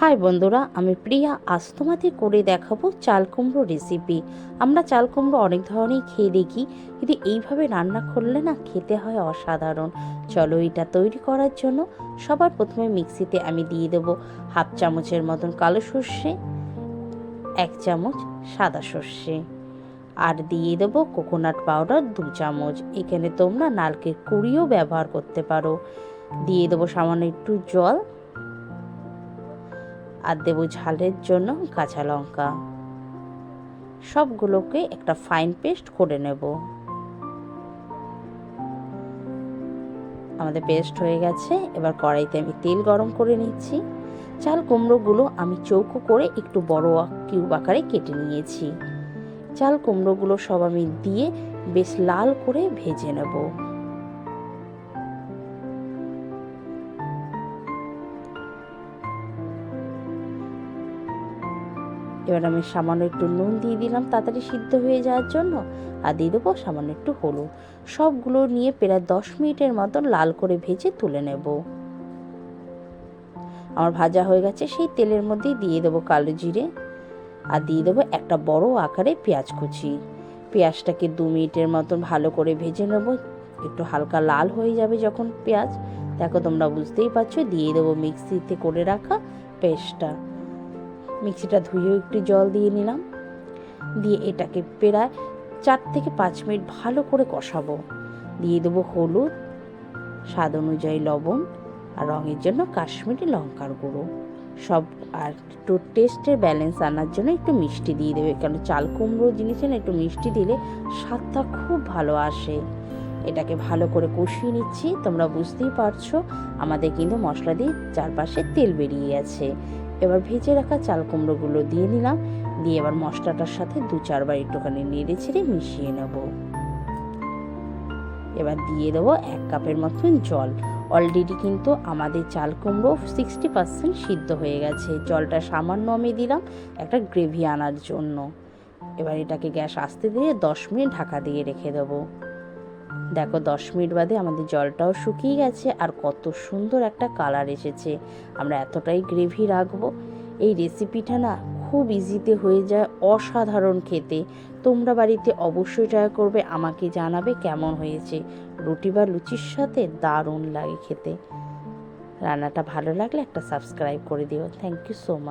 High বন্ধুরা, আমি প্রিয়া। আজ তোমাদের করে দেখাবো চাল কুমড়ো রেসিপি আমরা চাল কুমড়ো অনেক ধরনেরই খেয়ে দেখি, কিন্তু এইভাবে রান্না করলে না খেতে হয় অসাধারণ। চলো এটা তৈরি করার জন্য সবার প্রথমে মিক্সিতে আমি দিয়ে দেবো হাফ চামচের মতন কালো সর্ষে, এক চামচ সাদা সর্ষে। আর দিয়ে দেবো কোকোনাট পাউডার দু চামচ। এখানে তোমরা নারকেল কুড়িও ব্যবহার করতে পারো। দিয়ে দেবো সামান্য একটু জল। আর দেবো ঝালের জন্য কাঁচা লঙ্কা। সবগুলোকে একটা ফাইন পেস্ট করে নেব। আমাদের পেস্ট হয়ে গেছে। এবার কড়াইতে আমি তেল গরম করে নিচ্ছি। চাল কুমড়োগুলো আমি চৌকো করে একটু বড় কিউব আকারে কেটে নিয়েছি। চাল কুমড়োগুলো সব আমি দিয়ে বেশ লাল করে ভেজে নেব। এবার আমি সামান্য একটু নুন দিয়ে দিলাম, তাড়াতাড়ি সিদ্ধ হয়ে যাওয়ার জন্য। আর দিয়ে দেবো সামান্য একটু হলুদ। সবগুলো নিয়ে প্রায় দশ মিনিটের মতন লাল করে ভেজে তুলে নেব। আমার ভাজা হয়ে গেছে, সেই তেলের মধ্যেই দিয়ে দেবো কালো জিরে। আর দিয়ে দেবো একটা বড় আকারে পেঁয়াজ কুচি। পেঁয়াজটাকে দু মিনিটের মতন ভালো করে ভেজে নেব। একটু হালকা লাল হয়ে যাবে যখন পেঁয়াজ। দেখো তোমরা বুঝতেই পারছ, দিয়ে দেবো মিক্সিতে করে রাখা পেস্টটা মিক্সিটা ধুয়েও একটু জল দিয়ে নিলাম। দিয়ে এটাকে প্রায় চার থেকে পাঁচ মিনিট ভালো করে কষাবো। দিয়ে দেবো হলুদ, স্বাদ অনুযায়ী লবণ আর রঙের জন্য কাশ্মীরি লঙ্কার গুঁড়ো। সব আর একটু টেস্টের ব্যালেন্স আনার জন্য একটু মিষ্টি দিয়ে দেবে। কারণ চাল কুমড়ো জিনিসে না একটু মিষ্টি দিলে স্বাদটা খুব ভালো আসে। এটাকে ভালো করে কষিয়ে নিচ্ছি, তোমরা বুঝতেই পারছ। আমাদের কিন্তু মশলা দিয়ে চারপাশে তেল বেরিয়ে গেছে এবার ভেজে রাখা চাল কুমড়োগুলো দিয়ে নিলাম। দিয়ে এবার মশলাটার সাথে দু চারবার একটুখানি নেড়ে ছেড়ে মিশিয়ে নেব। এবার দিয়ে দেবো এক কাপের মতন জল। অলরেডি কিন্তু আমাদের চাল কুমড়ো সিক্সটি পার্সেন্ট সিদ্ধ হয়ে গেছে। জলটা সামান্য আমি দিলাম একটা গ্রেভি আনার জন্য। এবার এটাকে গ্যাস আসতে দিয়ে দশ মিনিট ঢাকা দিয়ে রেখে দেবো। দেখো, দশ মিনিট বাদে আমাদের জলটাও শুকিয়ে গেছে আর কত সুন্দর একটা কালার এসেছে। আমরা এতটাই গ্রেভি রাখব। এই রেসিপিটা না খুব ইজিতে হয়ে যায় অসাধারণ খেতে। তোমরা বাড়িতে অবশ্যই ট্রাই করবে, আমাকে জানাবে কেমন হয়েছে। রুটি বা লুচির সাথে দারুণ লাগে খেতে। রান্নাটা ভালো লাগলে একটা সাবস্ক্রাইব করে দিও। Thank you so much